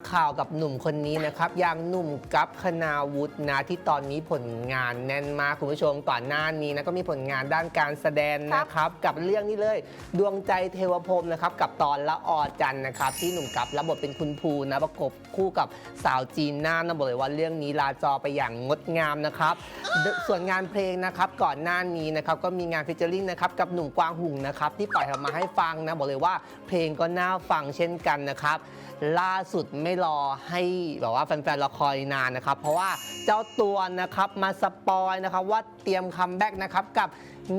ข่าวกับหนุ่มคนนี้นะครับอย่างหนุ่มกัปคณาวุฒินะที่ตอนนี้ผลงานแน่นมากคุณผู้ชมก่อนหน้านี้นะก็มีผลงานด้านการแสดงนะครับ กับเรื่องนี้เลย ดวงใจเทวพรหมนะครับกับตอนละออจันทร์นะครับ ที่หนุ่มกัปรับบทเป็นคุณภูนะประกบคู่กับสาวจีนน่านะบอกเลยว่าเรื่องนี้ลาจอไปอย่างงดงามนะครับ ส่วนงานเพลงนะครับก่อนหน้านี้นะครับก็มีงานฟิชเจอริงนะครับกับหนุ่มกวางหุ่งนะครับที่ปล่อยออกมาให้ฟังนะบอกเลยว่าเพลงก็น่าฟังเช่นกันนะครับล่าสุดไม่รอให้แบบว่าแฟนๆรอคอยนานนะครับ เพราะว่าเจ้าตัวนะครับมาสปอยนะครับว่าเตรียมคัมแบ็กนะครับกับ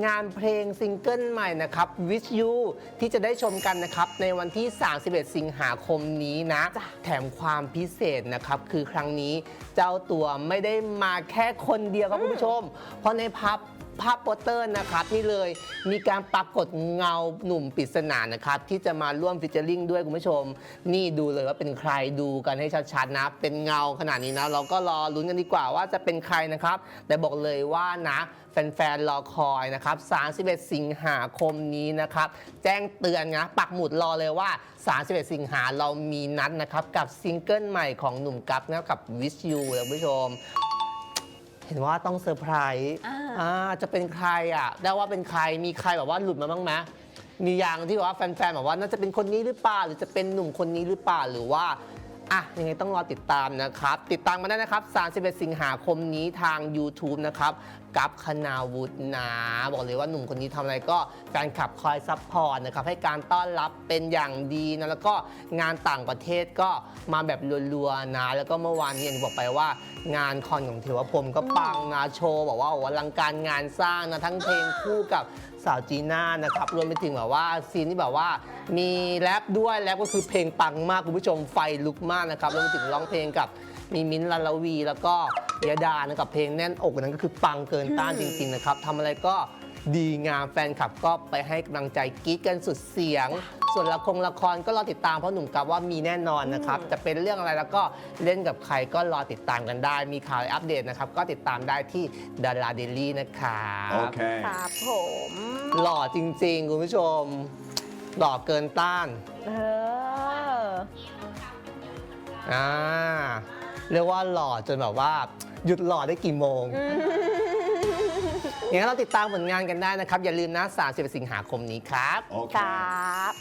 งานเพลงซิงเกิลใหม่นะครับ With You ที่จะได้ชมกันนะครับ ในวันที่ 31 สิงหาคมนี้นะ แถมความพิเศษนะครับ คือครั้งนี้เจ้าตัวไม่ได้มาแค่คนเดียวครับคุณผู้ชม เพราะในพับ ภาพโปสเตอร์นะครับนี่เลยมีการปรากฏเงาหนุ่มปริศนานะครับที่จะมาร่วมฟิชเจอริงด้วยคุณผู้ชม นี่ดูเลยว่าเป็นใครดูกันให้ชัดๆนะ เป็นเงาขนาดนี้นะ เราก็รอลุ้นกันดีกว่าว่าจะเป็นใครนะครับ แต่บอกเลยว่านะแฟนๆรอคอยนะครับ 31 สิงหาคมนี้นะครับ แจ้งเตือนนะปักหมุดรอเลยว่า 31 สิงหาเรามีนัดนะครับกับซิงเกิลใหม่ของหนุ่มกัฟนะกับ Wish You คุณผู้ชม เห็นว่าต้องเซอร์ไพรส์อ่า อ่าจะเป็นใครอะได้ว่าเป็นใครมีใครแบบว่าหลุดมาบ้างไหมมีอย่างที่แบบว่าแฟนๆแบบว่าน่าจะเป็นคนนี้หรือเปล่าหรือจะเป็นหนุ่มคนนี้หรือเปล่าหรือว่า อะยังไงต้องรอติดตามนะครับ ติดตามมาได้นะครับ 31 สิงหาคมนี้ทาง YouTube นะครับกับคณาวุฒินะ บอกเลยว่าหนุ่มคนนี้ทำอะไรก็แฟนคลับคอยซัพพอร์ตนะครับ ให้การต้อนรับเป็นอย่างดีนะ แล้วก็งานต่างประเทศก็มาแบบรัวๆนะ แล้วก็เมื่อวานนี้อย่างที่บอกไปว่างานคอนของเทวพรมก็ปังนะโชว์บอกว่าโอ้โหอลังการงานสร้างนะ ทั้งเพลงคู่กับสาวจีน่านะครับ รวมไปถึงแบบว่าซีนที่แบบว่า มีแรปด้วยแรปก็คือเพลงปังมากคุณผู้ชมไฟลุกมากนะครับรวมไปถึงร้องเพลงกับมีมิ้นท์ลาลาวี แล้วก็ยดานะกับเพลงแน่นอกนั้นก็คือปังเกินต้านจริงๆนะครับทำอะไรก็ดีงามแฟนคลับก็ไปให้กำลังใจกรี๊ดกันสุดเสียง ส่วนละครละครก็รอติดตามเพราะหนุ่มกับว่ามีแน่นอนนะครับ จะเป็นเรื่องอะไรแล้วก็เล่นกับใครก็รอติดตามกันได้ มีข่าวอัปเดตนะครับ ก็ติดตามได้ที่ดาราเดลี่นะครับ Okay. ครับผม หล่อจริงๆ คุณผู้ชม หล่อเกินต้าน เออ อ่าเรียกว่าหล่อจนแบบว่าหยุดหล่อได้กี่โมงอย่างนั้นเราติดตามผลงานกันได้นะครับ อย่าลืมนะ30สิงหาคมนี้ครับค Okay. รับ